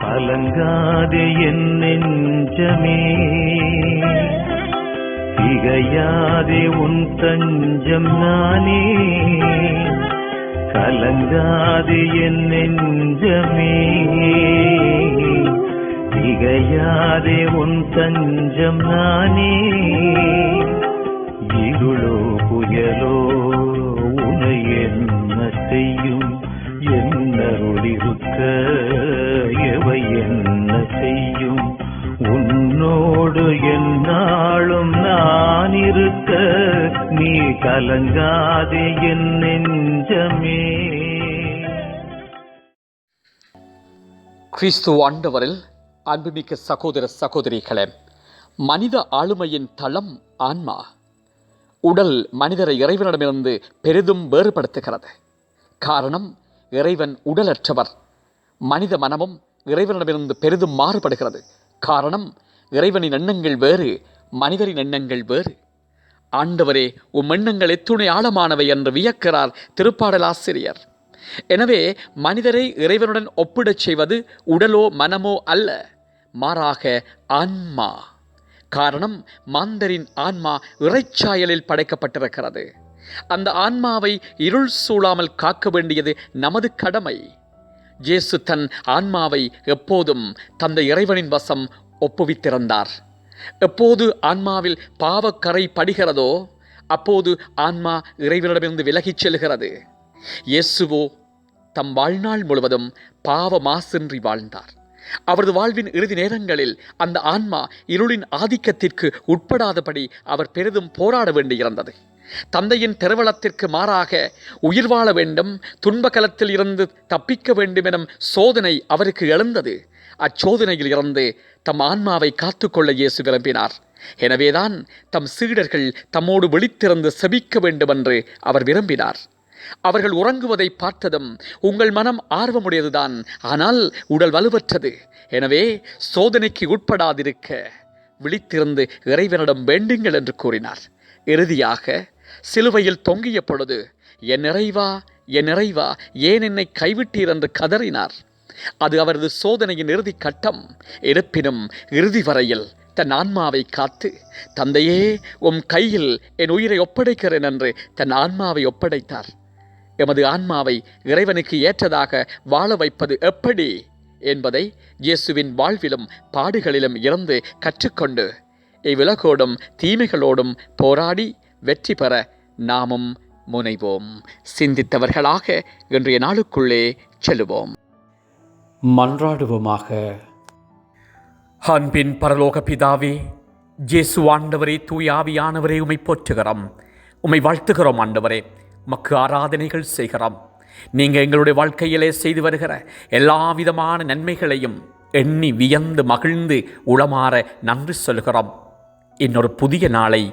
கலங்காதே என் நெஞ்சமே. திகையாதே உன் தஞ்சம் நானே. கலங்காதே என் நெஞ்சமே. திகையாதே உன் தஞ்சம் நானே. இருளோ புயலோ உனை என்ன செய்யும் என்னருளிருக்க நான் இருக்க நீ கலங்காதே என் நெஞ்சமே. கிறிஸ்து ஆண்டவரில் அன்புமிக்க சகோதர சகோதரிகளே மனித ஆளுமையின் தளம் ஆன்மா உடல் மனிதரை இறைவனிடமிருந்து பெரிதும் வேறுபடுத்துகிறது. காரணம் இறைவன் உடலற்றவர். மனித மனமும் இறைவனிடமிருந்து பெரிதும் மாறுபடுகிறது. காரணம் இறைவனின் எண்ணங்கள் வேறு மனிதரின் எண்ணங்கள் வேறு. ஆண்டவரே உம் எண்ணங்கள் எத்துணை ஆழமானவை என்று வியக்கிறார் திருப்பாடலாசிரியர் எனவே மனிதரை இறைவனுடன் ஒப்பிடச் செய்வது உடலோ மனமோ அல்ல மாறாக ஆன்மா. காரணம் மாந்தரின் ஆன்மா இறைச்சாயலில் படைக்கப்பட்டிருக்கிறது. அந்த ஆன்மாவை இருள் சூழாமல் காக்க வேண்டியது நமது கடமை. ஜேசு தன் ஆன்மாவை எப்போதும் தந்த இறைவனின் வசம் ஒப்புவித்திருந்தார். எப்போது ஆன்மாவில் பாவக்கரை படுகிறதோ அப்போது ஆன்மா இறைவனிடமிருந்து விலகிச் செல்கிறது. இயேசுவோ தம் வாழ்நாள் முழுவதும் பாவ மாசின்றி வாழ்ந்தார். அவரது வாழ்வின் இறுதி நேரங்களில் அந்த ஆன்மா இருளின் ஆதிக்கத்திற்கு உட்படாதபடி அவர் பெரிதும் போராட வேண்டியிருந்தது. தந்தையின் திருவளத்திற்கு மாறாக உயிர் வாழ வேண்டும் துன்பகலத்தில் இருந்து தப்பிக்க வேண்டும் எனும் சோதனை அவருக்கு எழுந்தது. அச்சோதனையில் இருந்து தம் ஆன்மாவை காத்துக்கொள்ள இயேசு விரும்பினார். எனவேதான் தம் சீடர்கள் தம்மோடு விழித்திருந்து செபிக்க வேண்டுமென்று அவர் விரும்பினார். அவர்கள் உறங்குவதை பார்த்ததும் உங்கள் மனம் ஆர்வமுடையதுதான் ஆனால் உடல் வலுவற்றது. எனவே சோதனைக்கு உட்படாதிருக்க விழித்திருந்து இறைவனிடம் வேண்டுங்கள் என்று கூறினார். இறுதியாக சிலுவையில் தொங்கிய பொழுது என் நிறைவா என் நிறைவா ஏன் என்னை கைவிட்டீர்? என்று கதறினார். அது அவரது சோதனையின் இறுதி கட்டம். இருப்பினும் இறுதி வரையில் தன் ஆன்மாவை காத்து தந்தையே உம் கையில் என் உயிரை ஒப்படைக்கிறேன் என்று தன் ஆன்மாவை ஒப்படைத்தார். எமது ஆன்மாவை இறைவனுக்கு ஏற்றதாக வாழ வைப்பது எப்படி என்பதை இயேசுவின் வாழ்விலும் பாடுகளிலும் இருந்து கற்றுக்கொண்டு இவ்விலகோடும் தீமைகளோடும் போராடி வெற்றி பெற நாமும் முனைவோம். சிந்தித்தவர்களாக இன்றைய நாளுக்குள்ளே செல்லுவோம். மன்றாடுவோமாக. அன்பின் பரலோக பிதாவே ஜேசு ஆண்டவரே தூயாவியானவரே உமை போற்றுகிறோம். உமை வாழ்த்துகிறோம் ஆண்டவரே மக்கு ஆராதனைகள் செய்கிறோம். நீங்கள் எங்களுடைய வாழ்க்கையிலே செய்து வருகிற எல்லா விதமான நன்மைகளையும் எண்ணி வியந்து மகிழ்ந்து உளமாற நன்றி சொல்கிறோம் இன்னொரு புதிய நாளை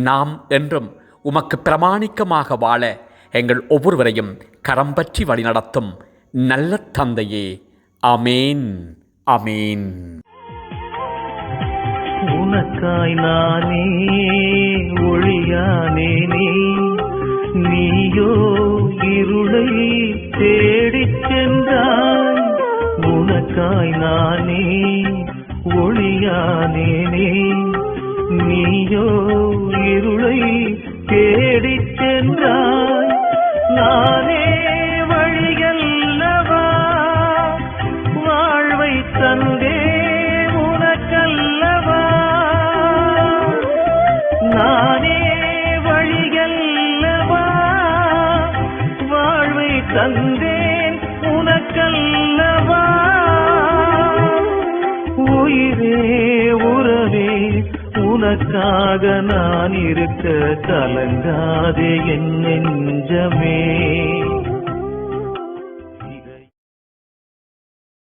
நாம் என்றும் உமக்கு பிரமாணிக்கமாக வாழ எங்கள் ஒவ்வொருவரையும் கரம் பற்றி வழிநடத்தும் நல்ல தந்தையே. அமேன் அமேன் உனக்காய் நானே ஒளியானேனே நீயோ இருளை தேடிச் சென்றாய். உனக்காய் நானே ஒளியானேனே நீயோ இருளை தேடிச் சென்றாய். நானே வழியல்லவா? வாழ்வை தந்தே உனக்கல்லவா? நானே வழியல்லவா? வாழ்வை தந்தேன் உனக்கல்லவா? உயிரே உனக்காக நான் இருக்க கலங்காதே என் நெஞ்சமே.